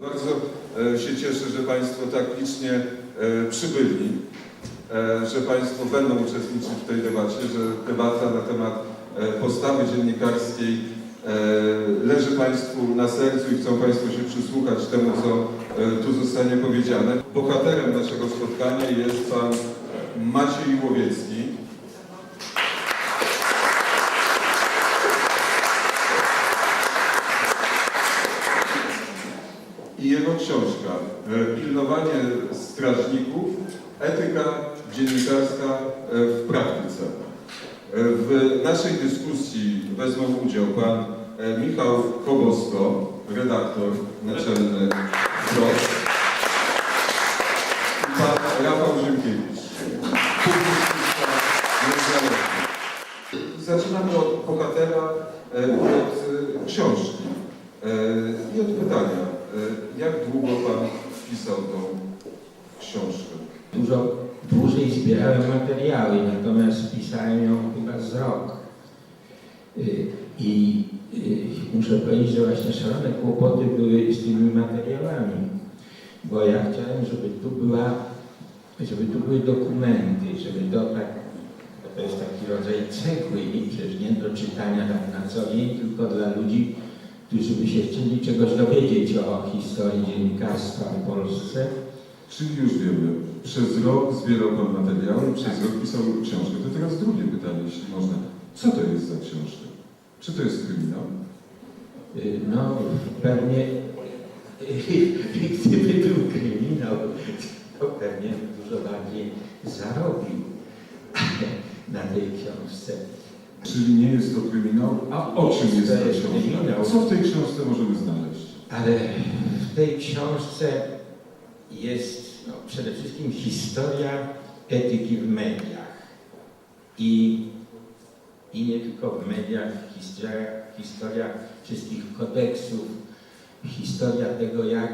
Bardzo e, się cieszę, że Państwo tak licznie e, przybyli, e, że Państwo będą uczestniczyć w tej debacie, że debata na temat postawy dziennikarskiej leży Państwu na sercu i chcą Państwo się przysłuchać temu, co tu zostanie powiedziane. Bohaterem naszego spotkania jest Pan Maciej Łowiecki. i jego książka e, Pilnowanie strażników, etyka dziennikarska e, w praktyce. E, W naszej dyskusji wezmą udział pan e, Michał Kobosko, redaktor naczelny PROS i pan Rafał Rzymkiewicz. Zaczynamy od bohatera, od książki i od pytania. Jak długo Pan pisał tą książkę? Dużo dłużej materiały, natomiast pisałem ją chyba z rok. Y, I y, muszę powiedzieć, że właśnie szalone kłopoty były z tymi materiałami, bo ja chciałem, żeby tu była, żeby tu były dokumenty, żeby to tak, to jest taki rodzaj cegły, przecież nie do czytania tak na co dzień, tylko dla ludzi, którzy by się chcieli czegoś dowiedzieć o historii dziennikarstwa w Polsce. Czyli już wiemy, przez rok zbierał Pan materiały, przez rok pisał książkę. To teraz drugie pytanie, jeśli można. Co to jest za książka? Czy to jest kryminał? Y, No, pewnie gdyby był kryminał, to pewnie dużo bardziej zarobił na tej książce. Czyli nie jest to kryminał? A o czym jest To jest książka? kryminał. Co w tej książce możemy znaleźć? Ale w tej książce jest no, przede wszystkim historia etyki w mediach. I, I nie tylko w mediach, historia, historia wszystkich kodeksów, historia tego, jak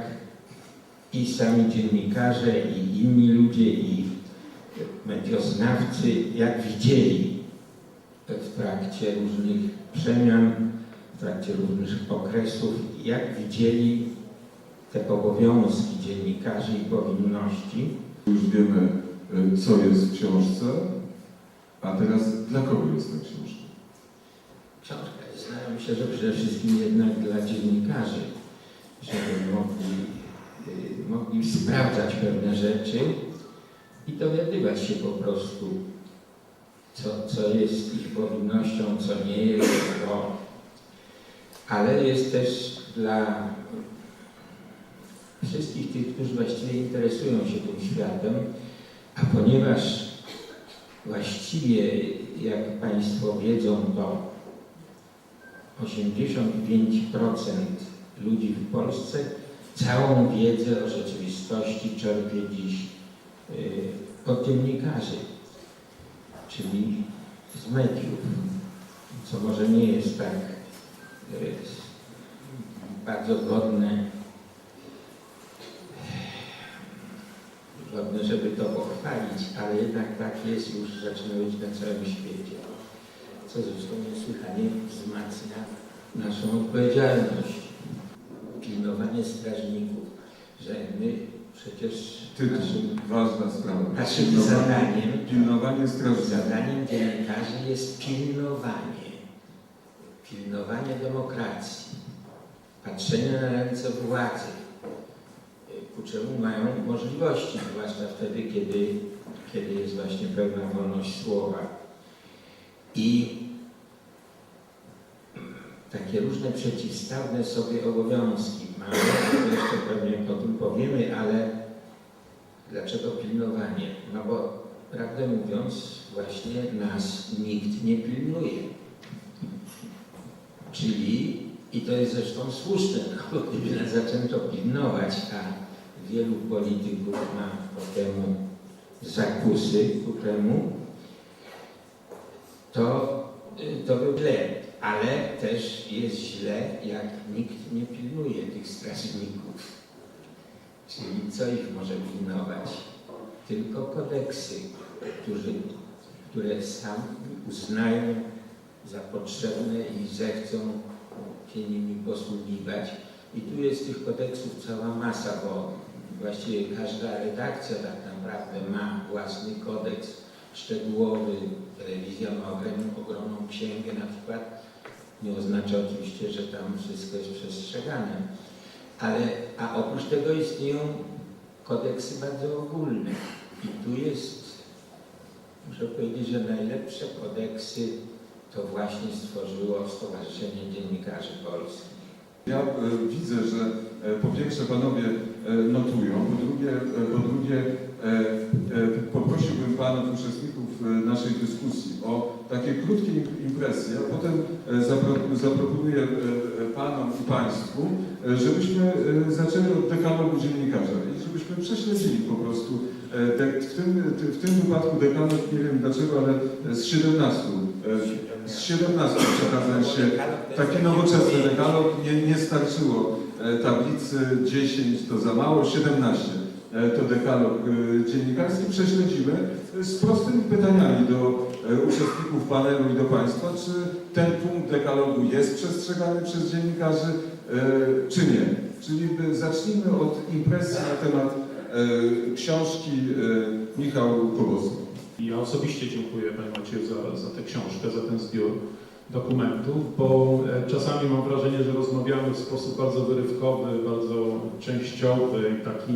i sami dziennikarze, i inni ludzie, i medioznawcy, jak widzieli w trakcie różnych przemian, w trakcie różnych okresów, jak widzieli te obowiązki dziennikarzy i powinności. Już wiemy, y, co jest w książce, a teraz dla kogo jest ta książka? Książka jest, zdaje mi się, że przede wszystkim jednak dla dziennikarzy, żeby mogli, y, mogli sprawdzać pewne rzeczy i dowiadywać się po prostu, co, co jest ich powinnością, co nie jest, bo... ale jest też dla wszystkich tych, którzy właściwie interesują się tym światem, a ponieważ właściwie, jak Państwo wiedzą, to 85% ludzi w Polsce całą wiedzę o rzeczywistości czerpie dziś y, od dziennikarzy, czyli z mediów, co może nie jest tak y, bardzo godne, godne, żeby to pochwalić, ale jednak tak jest już, zaczyna być na całym świecie co zresztą niesłychanie wzmacnia naszą odpowiedzialność. Pilnowanie strażników, że my przecież Tytuł, naszym, ważna sprawa. naszym Pilnowanie- zadaniem, Pilnowanie strażników. zadaniem dziennikarzy jest pilnowanie, pilnowanie demokracji, patrzenie na ręce władzy, ku czemu mają możliwości, zwłaszcza wtedy, kiedy, kiedy jest właśnie pełna wolność słowa. I takie różne przeciwstawne sobie obowiązki mamy, jeszcze pewnie o tym powiemy, ale dlaczego pilnowanie? No bo prawdę mówiąc, właśnie nas nikt nie pilnuje. Czyli, i to jest zresztą słuszne, no bo gdyby nas zaczęto pilnować, a wielu polityków ma po temu zakusy ku temu, to, to by źle. Ale też jest źle, jak nikt nie pilnuje tych strażników. Czyli co ich może pilnować? Tylko kodeksy, którzy, które sam uznają za potrzebne i zechcą się nimi posługiwać, I tu jest tych kodeksów cała masa, bo właściwie każda redakcja tak naprawdę ma własny kodeks szczegółowy. Telewizja ma ogromną, ogromną księgę na przykład. Nie oznacza oczywiście, że tam wszystko jest przestrzegane. Ale, a oprócz tego istnieją kodeksy bardzo ogólne. I tu jest, muszę powiedzieć, że najlepsze kodeksy to właśnie stworzyło Stowarzyszenie Dziennikarzy Polskich. Ja e, widzę, że e, po pierwsze panowie notują, po drugie, e, po drugie e, e, poprosiłbym panów uczestników e, naszej dyskusji o takie krótkie im- impresje, a potem e, zapro, zaproponuję e, e, panom i państwu, e, żebyśmy e, zaczęli od dekalogu dziennikarza i żebyśmy prześledzili po prostu e, w, tym, w tym wypadku dekalog, nie wiem dlaczego, ale z 17, e, z 17 przekazań się Taki nowoczesny dekalog nie, nie starczyło. e, tablicy 10 to za mało, 17 e, to dekalog e, dziennikarski. Prześledzimy e, z prostymi pytaniami do e, uczestników panelu i do Państwa, czy ten punkt dekalogu jest przestrzegany przez dziennikarzy, e, czy nie. Czyli e, zacznijmy od impresji na temat e, książki e, Michał Kowalski. Ja osobiście dziękuję Panie Macieju za, za tę książkę, za ten zbiór dokumentów, bo e, czasami mam wrażenie, że rozmawiamy w sposób bardzo wyrywkowy, bardzo częściowy i taki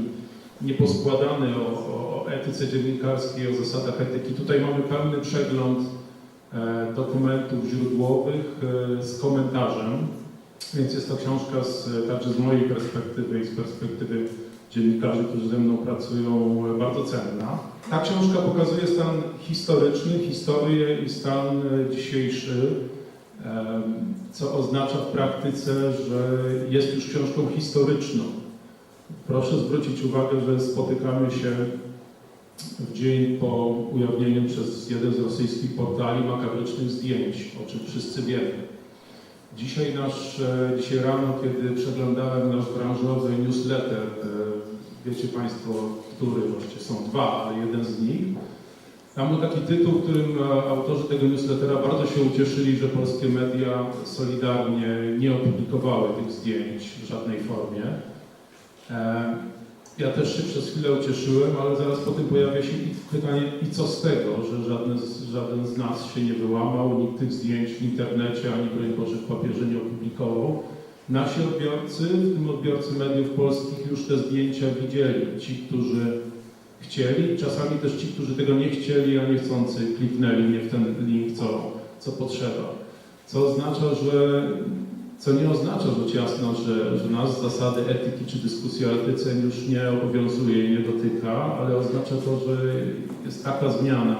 nieposkładany o, o, o etyce dziennikarskiej, o zasadach etyki. Tutaj mamy pełny przegląd e, dokumentów źródłowych e, z komentarzem, więc jest to książka z, także z mojej perspektywy i z perspektywy dziennikarzy, którzy ze mną pracują, bardzo cenna. Ta książka pokazuje stan historyczny, historię i stan dzisiejszy, co oznacza w praktyce, że jest już książką historyczną. Proszę zwrócić uwagę, że spotykamy się w dzień po ujawnieniu przez jeden z rosyjskich portali makabrycznych zdjęć, o czym wszyscy wiemy. Dzisiaj, nasz, e, dzisiaj rano, kiedy przeglądałem nasz branżowy newsletter, e, wiecie Państwo, który właściwie są dwa, ale jeden z nich, tam był taki tytuł, w którym e, autorzy tego newslettera bardzo się ucieszyli, że polskie media solidarnie nie opublikowały tych zdjęć w żadnej formie. E, Ja też się przez chwilę ucieszyłem, ale zaraz potem pojawia się pytanie, i co z tego, że żaden z, żaden z nas się nie wyłamał, nikt tych zdjęć w internecie ani broń Boże w papierze nie opublikował. Nasi odbiorcy, w tym odbiorcy mediów polskich, już te zdjęcia widzieli. Ci, którzy chcieli, czasami też ci, którzy tego nie chcieli, a niechcący kliknęli nie w ten link, co, co potrzeba. Co oznacza, że co nie oznacza rzecz jasna, że, że nas zasady etyki czy dyskusji o etyce już nie obowiązuje i nie dotyka, ale oznacza to, że jest taka zmiana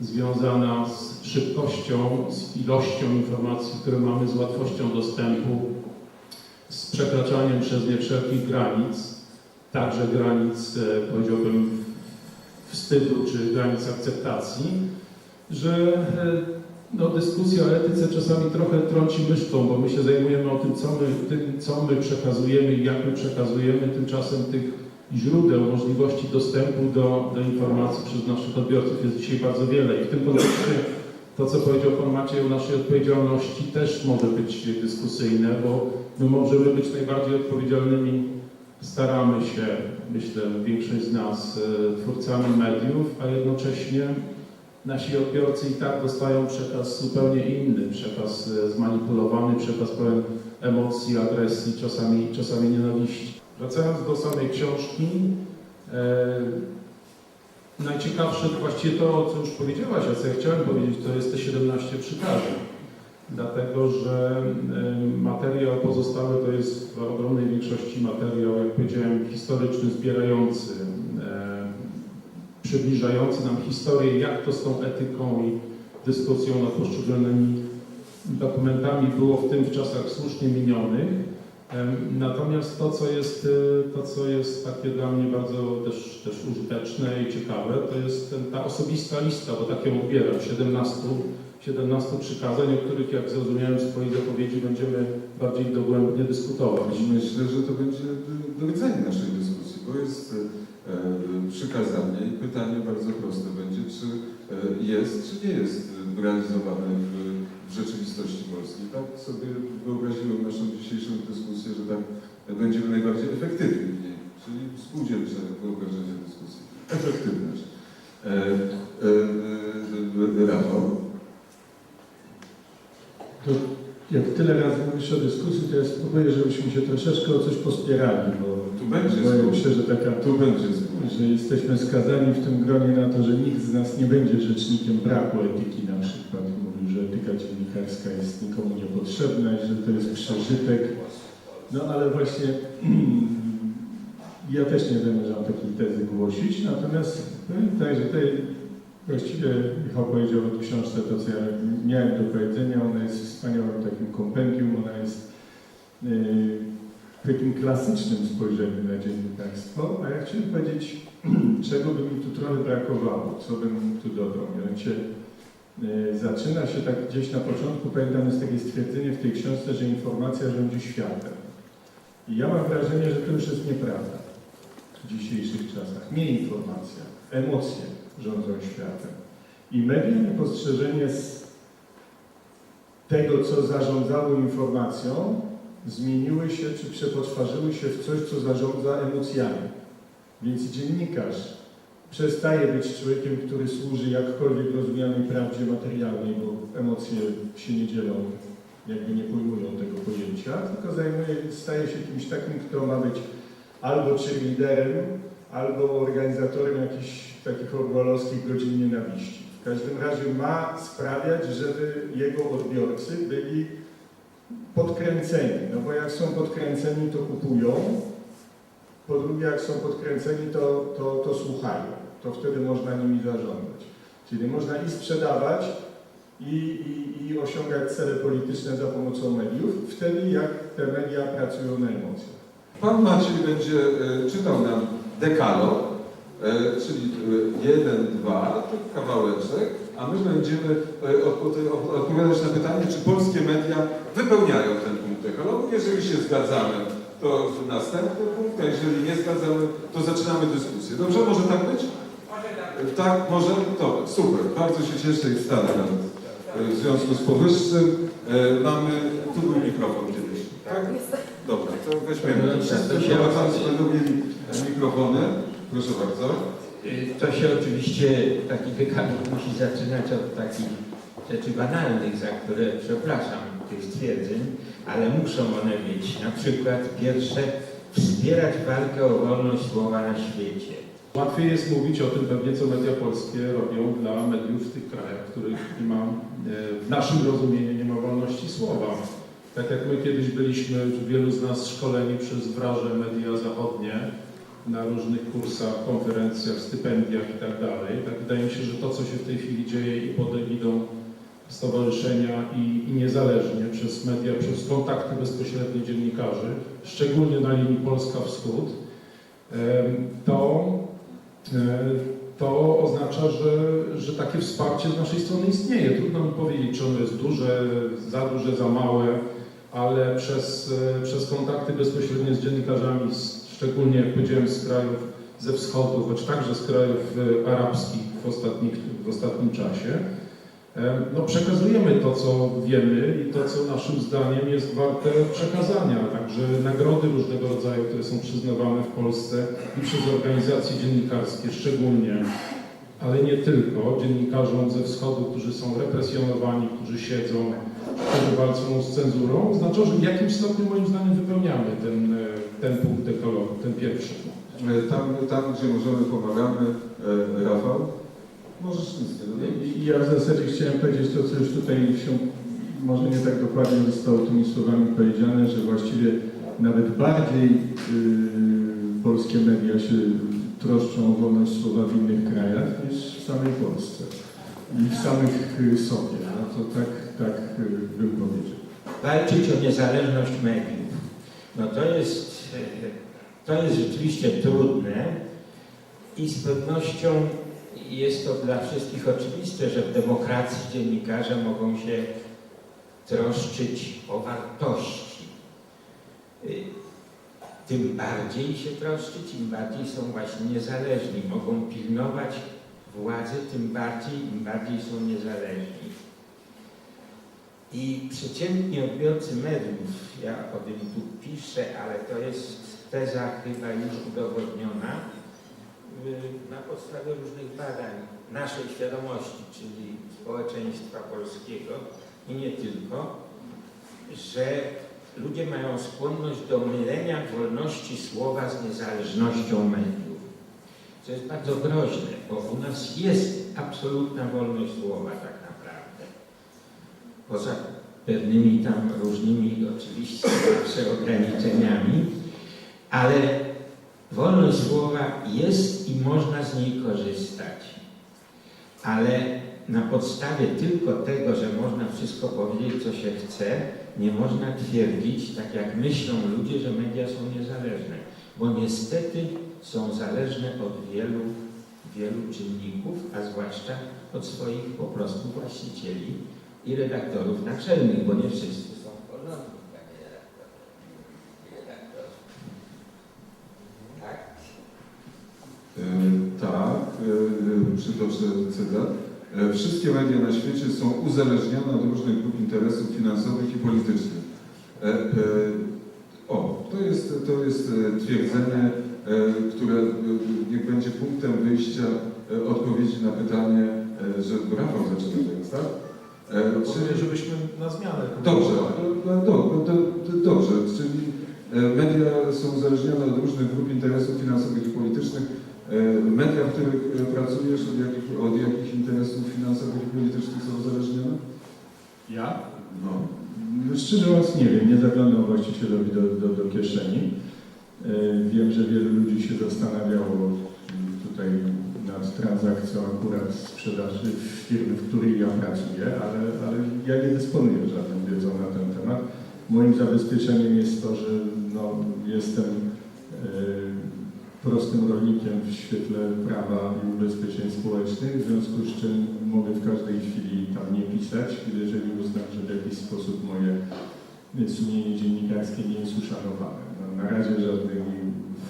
związana z szybkością, z ilością informacji, które mamy, z łatwością dostępu, z przekraczaniem przez nie wszelkich granic, także granic, e, powiedziałbym, wstydu czy granic akceptacji, że e, no, dyskusja o etyce czasami trochę trąci myszką, bo my się zajmujemy o tym, co my, tym, co my przekazujemy i jak my przekazujemy, tymczasem tych źródeł, możliwości dostępu do, do informacji przez naszych odbiorców jest dzisiaj bardzo wiele. I w tym kontekście to, co powiedział Pan Maciej o naszej odpowiedzialności też może być dyskusyjne, bo my możemy być najbardziej odpowiedzialnymi, staramy się, myślę, większość z nas, e, twórcami mediów, a jednocześnie nasi odbiorcy i tak dostają przekaz zupełnie inny, przekaz e, zmanipulowany, przekaz pełen emocji, agresji, czasami, czasami nienawiści. Wracając do samej książki, e, najciekawsze to właściwie to, co już powiedziałaś, a co ja chciałem powiedzieć, to jest te 17 przykazań. Dlatego, że materiał pozostały to jest w ogromnej większości materiał, jak powiedziałem, historyczny, zbierający, przybliżający nam historię, jak to z tą etyką i dyskusją nad poszczególnymi dokumentami było w tym w czasach słusznie minionych. Natomiast to, co jest, e, to, co jest takie dla mnie bardzo też, też użyteczne i ciekawe, to jest ta osobista lista, bo tak ją odbieram, 17, 17 przykazań, o których, jak zrozumiałem z Twojej zapowiedzi, będziemy bardziej dogłębnie dyskutować. Myślę, że to będzie rdzeń naszej dyskusji, bo jest e, przykazanie i pytanie bardzo proste będzie, czy e, jest, czy nie jest realizowane w, rzeczywistości polskiej. Tak sobie wyobraziłem naszą dzisiejszą dyskusję, że tak będziemy najbardziej efektywni w niej, czyli spółdzielcze wyobrażenie dyskusji. Efektywność. E, e, e, Rafał? To jak tyle razy mówisz o dyskusji, to ja spróbuję, żebyśmy się troszeczkę o coś pospierali, bo Tu będzie boję się, że taka Tu będzie że jesteśmy skazani w tym gronie na to, że nikt z nas nie będzie rzecznikiem braku etyki na przykład. Mówił, że etyka dziennikarska jest nikomu niepotrzebna i że to jest przeżytek. No ale właśnie ja też nie zamierzam takiej tezy głosić, natomiast powiem tak, że tutaj właściwie Michał powiedział o książce to, co ja miałem do powiedzenia. Ona jest wspaniałym takim kompendium, ona jest yy, takim klasycznym spojrzeniem na dziennikarstwo, a ja chciałem powiedzieć, czego by mi tu trochę brakowało, co bym tu dodał. Mianowicie e, zaczyna się tak gdzieś na początku, pamiętam, jest takie stwierdzenie w tej książce, że informacja rządzi światem. I ja mam wrażenie, że to już jest nieprawda w dzisiejszych czasach. Nie informacja, emocje rządzą światem. I media niepostrzeżenie z tego, co zarządzało informacją, zmieniły się czy przepoczwarzyły się w coś, co zarządza emocjami. Więc dziennikarz przestaje być człowiekiem, który służy jakkolwiek rozumianej prawdzie materialnej, bo emocje się nie dzielą, jakby nie pojmują tego pojęcia, tylko zajmuje, staje się kimś takim, kto ma być albo cheerleaderem, albo organizatorem jakichś takich orwellowskich godzin nienawiści. W każdym razie ma sprawiać, żeby jego odbiorcy byli podkręceni, no bo jak są podkręceni, to kupują, po drugie, jak są podkręceni, to, to, to słuchają, to wtedy można nimi zarządzać. Czyli można i sprzedawać, i, i, i osiągać cele polityczne za pomocą mediów, wtedy jak te media pracują na emocjach. Pan Maciej będzie e, czytał nam dekalog, czyli e, jeden, dwa, to kawałeczek, a my będziemy e, odpo- od- odpowiadać na pytanie, czy polskie media wypełniają ten punkt dekalogu. Jeżeli się zgadzamy, to następny punkt, a jeżeli nie zgadzamy, to zaczynamy dyskusję. Dobrze? Może tak być? E, Tak, może? Dobra, super. Bardzo się cieszę i wstanę nawet. E, W związku z powyższym e, mamy, tu był mikrofon kiedyś, tak? Dobra, to weźmiemy. Wszyscy tak, to prowadzący będą mieli mikrofony. Proszę bardzo. To się oczywiście, taki dekalog musi zaczynać od takich rzeczy banalnych, za które przepraszam tych stwierdzeń, ale muszą one być. Na przykład pierwsze, wspierać walkę o wolność słowa na świecie. Łatwiej jest mówić o tym pewnie, co media polskie robią dla mediów w tych krajach, w których nie ma, e, w naszym rozumieniu nie ma wolności słowa. Tak jak my kiedyś byliśmy, wielu z nas szkoleni przez wraże media zachodnie na różnych kursach, konferencjach, stypendiach i tak. Tak wydaje mi się, że to, co się w tej chwili dzieje i pod egidą stowarzyszenia i, i niezależnie przez media, przez kontakty bezpośrednie dziennikarzy, szczególnie na linii Polska-Wschód, to E, to oznacza, że, że takie wsparcie z naszej strony istnieje. Trudno mi powiedzieć, czy ono jest duże, za duże, za małe, ale przez, e, przez kontakty bezpośrednie z dziennikarzami, z, szczególnie jak powiedziałem z krajów ze wschodu, choć także z krajów e, arabskich w, ostatnich, w ostatnim czasie, no przekazujemy to, co wiemy i to, co naszym zdaniem jest warte przekazania. Także nagrody różnego rodzaju, które są przyznawane w Polsce i przez organizacje dziennikarskie szczególnie, ale nie tylko, dziennikarzom ze wschodu, którzy są represjonowani, którzy siedzą, którzy walczą z cenzurą, oznacza, że w jakimś stopniu moim zdaniem wypełniamy ten, e, ten punkt dekalogu, ten pierwszy. E, Tam, tam gdzie możemy, pomagamy. E, Rafał? Możesz nic nie dodać. I ja w zasadzie chciałem powiedzieć to, co już tutaj się może nie tak dokładnie zostało tymi słowami powiedziane, że właściwie nawet bardziej yy, polskie media się troszczą o wolność słowa w innych krajach niż w samej Polsce i w samych y, sobie. No to tak, tak y, bym powiedział. Walczyć o niezależność mediów. No to jest, e, to jest rzeczywiście trudne i z pewnością jest to dla wszystkich oczywiste, że w demokracji dziennikarze mogą się troszczyć o wartości. Tym bardziej się troszczyć, im bardziej są właśnie niezależni. Mogą pilnować władzy, tym bardziej, im bardziej są niezależni. I przeciętni odbiorcy mediów, ja o tym tu piszę, ale to jest teza chyba już udowodniona y, na podstawie różnych badań naszej świadomości, czyli społeczeństwa polskiego i nie tylko, że ludzie mają skłonność do mylenia wolności słowa z niezależnością mediów. Co jest bardzo groźne, bo u nas jest absolutna wolność słowa tak naprawdę. Poza pewnymi tam różnymi oczywiście zawsze ograniczeniami, ale wolność słowa jest i można z niej korzystać. Ale na podstawie tylko tego, że można wszystko powiedzieć, co się chce, nie można twierdzić, tak jak myślą ludzie, że media są niezależne, bo niestety są zależne od wielu, wielu czynników, a zwłaszcza od swoich po prostu właścicieli i redaktorów naczelnych, bo nie wszyscy są porządni, panie redaktorze. Tak? E, Tak, e, przytoczę cytat. E, Wszystkie media na świecie są uzależnione od różnych grup interesów finansowych i politycznych. E, e, O, to jest, to jest twierdzenie, które niech będzie punktem wyjścia odpowiedzi na pytanie, że Rafał zaczyna teraz, tak? Czyli żebyśmy na zmianę. Dobrze, do, do, do, do, dobrze, czyli media są uzależnione od różnych grup interesów finansowych i politycznych. E, Media, w których e, pracujesz, od jakich, od jakich interesów finansowych i politycznych są uzależnione? Ja? No. No, Szczerze mówiąc nie wiem, nie zaglądam właścicielowi do, do, do kieszeni. E, Wiem, że wielu ludzi się zastanawiało tutaj nad transakcją akurat sprzedaży firmy, w której ja pracuję, ale, ale ja nie dysponuję żadną wiedzą na ten temat. Moim zabezpieczeniem jest to, że no, jestem e, prostym rolnikiem w świetle prawa i ubezpieczeń społecznych, w związku z czym mogę w każdej chwili tam nie pisać, jeżeli uznam, że w jakiś sposób moje sumienie dziennikarskie nie jest uszanowane. No, na razie żadnymi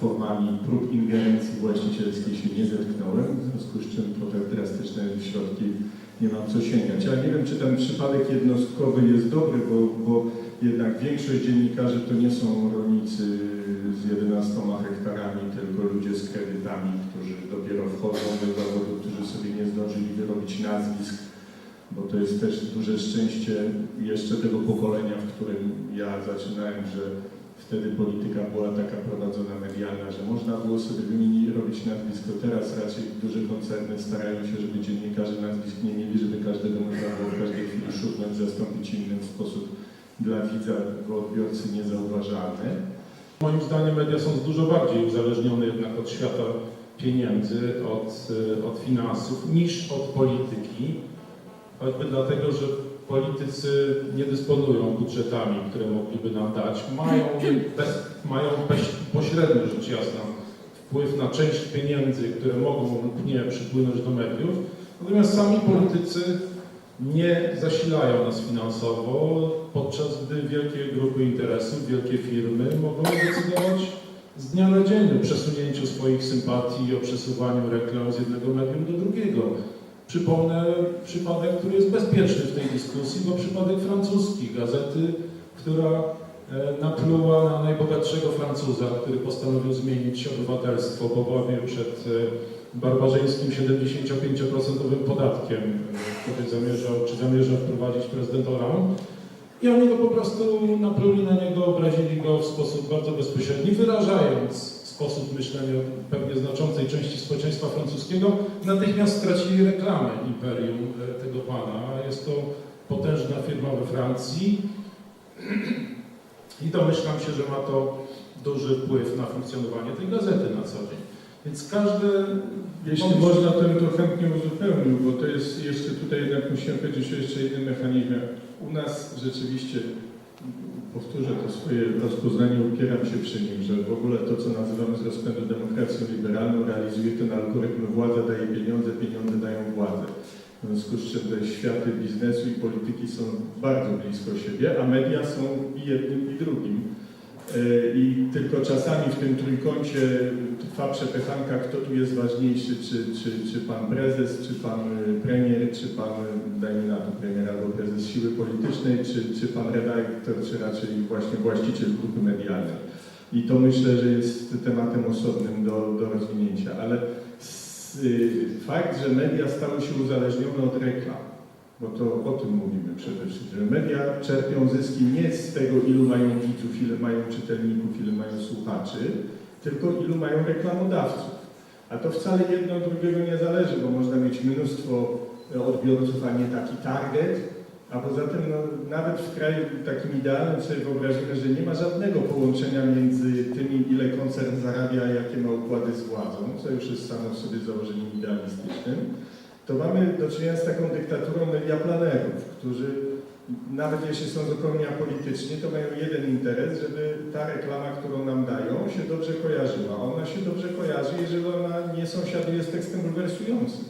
formami prób ingerencji właścicielskiej się nie zetknąłem, w związku z czym po tak drastyczne środki nie mam co sięgać. Ale nie wiem, czy ten przypadek jednostkowy jest dobry, bo, bo jednak większość dziennikarzy to nie są rolnicy z 11 hektarami, tylko ludzie z kredytami, którzy dopiero wchodzą do zawodu, którzy sobie nie zdążyli wyrobić nazwisk, bo to jest też duże szczęście jeszcze tego pokolenia, w którym ja zaczynałem, że wtedy polityka była taka prowadzona medialna, że można było sobie wymienić, robić nazwisko. Teraz raczej duże koncerny starają się, żeby dziennikarze nazwisk nie mieli, żeby każdego można było w każdej chwili szuknąć, zastąpić innym w sposób dla widza, dla odbiorcy niezauważalny. Moim zdaniem media są dużo bardziej uzależnione jednak od świata pieniędzy, od, y, od finansów, niż od polityki. Choćby dlatego, że politycy nie dysponują budżetami, które mogliby nam dać. Mają, bez, mają pośrednio rzecz jasna wpływ na część pieniędzy, które mogą lub nie przypłynąć do mediów. Natomiast sami politycy nie zasilają nas finansowo, podczas gdy wielkie grupy interesów, wielkie firmy mogą decydować z dnia na dzień o przesunięciu swoich sympatii, o przesuwaniu reklam z jednego medium do drugiego. Przypomnę przypadek, który jest bezpieczny w tej dyskusji, bo przypadek francuski, gazety, która e, napluła na najbogatszego Francuza, który postanowił zmienić obywatelstwo w obawie przed e, barbarzyńskim 75% podatkiem, e, który zamierzał, czy zamierza wprowadzić prezydent Hollande. I oni go po prostu napluli na niego, obrazili go w sposób bardzo bezpośredni, wyrażając sposób myślenia pewnie znaczącej części społeczeństwa francuskiego. Natychmiast stracili reklamę imperium e, tego pana. Jest to potężna firma we Francji i domyślam się, że ma to duży wpływ na funkcjonowanie tej gazety na co dzień. Więc każde Jeśli Pomysł- można, to bym to chętnie uzupełnił, bo to jest jeszcze tutaj jednak musimy powiedzieć o jeszcze jednym mechanizmie. U nas rzeczywiście, powtórzę to swoje rozpoznanie, upieram się przy nim, że w ogóle to, co nazywamy z rozpędu demokracją liberalną, realizuje ten algorytm władza daje pieniądze, pieniądze dają władzę. W związku z czym te światy biznesu i polityki są bardzo blisko siebie, a media są i jednym i drugim. E, I tylko czasami w tym trójkącie trwa przepychanka, kto tu jest ważniejszy, czy, czy, czy pan prezes, czy pan premier, czy pan, dajmy na to premier albo prezes siły politycznej, czy, czy pan redaktor, czy raczej właśnie właściciel grupy medialnej. I to myślę, że jest tematem osobnym do, do rozwinięcia, ale y, fakt, że media stały się uzależnione od reklam, bo to o tym mówimy przede wszystkim, media czerpią zyski nie z tego, ilu mają widzów, ile mają czytelników, ile mają słuchaczy, tylko ilu mają reklamodawców. A to wcale jedno od drugiego nie zależy, bo można mieć mnóstwo e, odbiorców, a nie taki target. A poza tym, no, nawet w kraju takim idealnym sobie wyobrazimy, że nie ma żadnego połączenia między tymi, ile koncern zarabia, jakie ma układy z władzą, co już jest samo w sobie założeniem idealistycznym to mamy do czynienia z taką dyktaturą mediaplanerów, którzy nawet jeśli są zupełnie apolityczni, to mają jeden interes, żeby ta reklama, którą nam dają, się dobrze kojarzyła. Ona się dobrze kojarzy, jeżeli ona nie sąsiaduje z tekstem bulwersującym.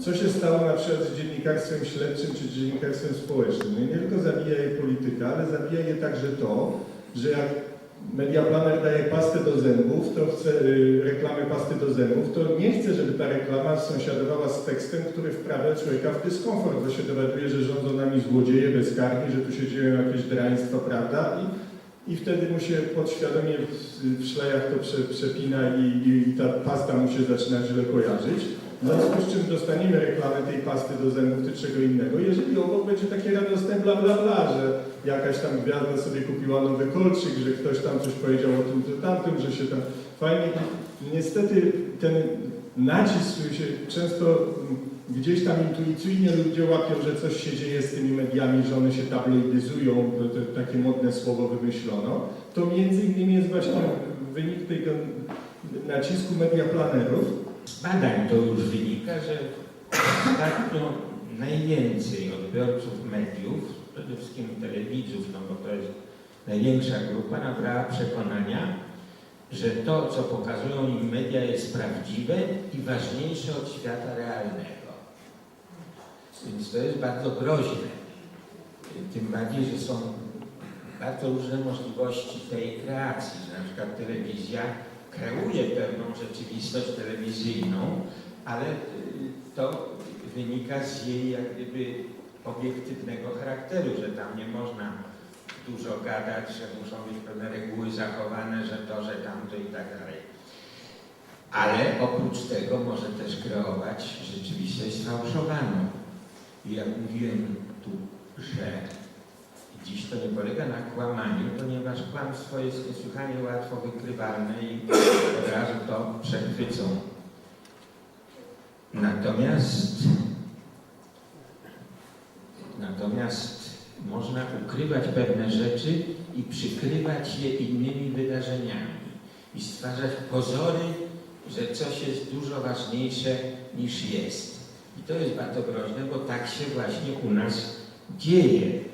Co się stało na przykład z dziennikarstwem śledczym czy dziennikarstwem społecznym? Nie tylko zabija je polityka, ale zabija je także to, że jak Mediaplaner daje pastę do zębów, to chce y, reklamy pasty do zębów, to nie chce, żeby ta reklama sąsiadowała z tekstem, który wprawia człowieka w dyskomfort, bo się dowiaduje, że rządzą nami złodzieje bezkarni, że tu się dzieją jakieś draństwa, prawda? I, i wtedy mu się podświadomie w, w szlejach to prze, przepina i, i, i ta pasta mu się zaczyna źle kojarzyć. W związku z czym dostaniemy reklamę tej pasty do zębów czy czego innego, jeżeli obok będzie takie radosne bla bla bla, że jakaś tam gwiazda sobie kupiła nowy kolczyk, że ktoś tam coś powiedział o tym czy tamtym, że się tam fajnie. Niestety ten nacisk, się często gdzieś tam intuicyjnie ludzie łapią, że coś się dzieje z tymi mediami, że one się tabloidyzują, to, takie modne słowo wymyślono, to między innymi jest właśnie wynik tego nacisku mediaplanerów, Z badań to już wynika, że ostatnio najwięcej odbiorców mediów, przede wszystkim telewizów, no bo to jest największa grupa, nabrała przekonania, że to, co pokazują im media, jest prawdziwe i ważniejsze od świata realnego. Więc to jest bardzo groźne. Tym bardziej, że są bardzo różne możliwości tej kreacji, na przykład telewizja kreuje pewną rzeczywistość telewizyjną, ale y, to wynika z jej jak gdyby obiektywnego charakteru, że tam nie można dużo gadać, że muszą być pewne reguły zachowane, że to, że tamto i tak dalej. Ale oprócz tego może też kreować rzeczywistość sfałszowaną. I jak mówiłem tu, że Dziś to nie polega na kłamaniu, ponieważ kłamstwo jest niesłychanie łatwo wykrywalne i od razu to przechwycą. Natomiast, natomiast można ukrywać pewne rzeczy i przykrywać je innymi wydarzeniami i stwarzać pozory, że coś jest dużo ważniejsze niż jest. I to jest bardzo groźne, bo tak się właśnie u nas dzieje